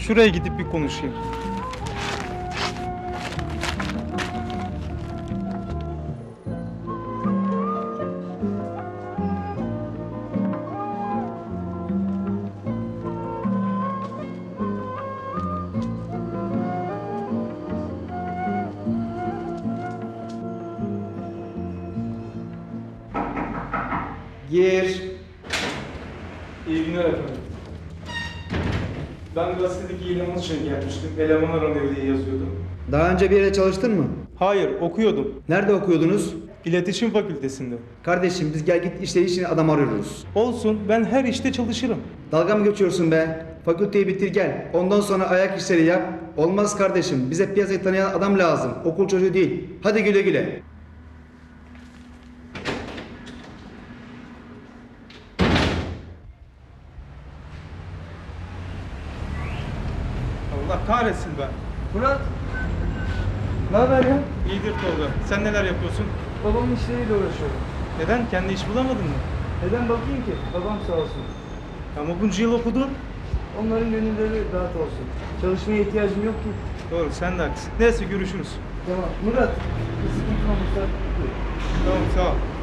Şuraya gidip bir konuşayım. Gir. İyi günler efendim. Ben gazetedeki ilanın için gelmiştim. Eleman aranıyor diye yazıyordum. Daha önce bir yere çalıştın mı? Hayır, okuyordum. Nerede okuyordunuz? İletişim Fakültesinde. Kardeşim biz gel git işleri için adam arıyoruz. Olsun, ben her işte çalışırım. Dalga mı geçiyorsun be? Fakülteyi bitir gel. Ondan sonra ayak işleri yap. Olmaz kardeşim. Bize piyasayı tanıyan adam lazım. Okul çocuğu değil. Hadi güle güle. Allah kahretsin be. Murat. Ne haber ya? İyidir Tolga. Sen neler yapıyorsun? Babamın işleriyle uğraşıyorum. Neden? Kendi iş bulamadın mı? Neden bakayım ki? Babam sağ olsun. Ama bunca yıl okudun. Onların gönülleri rahat olsun. Çalışmaya ihtiyacım yok ki. Doğru, sen de haklısın. Neyse görüşürüz. Tamam. Murat. Sıkıntı buyur. Tamam, sağ ol.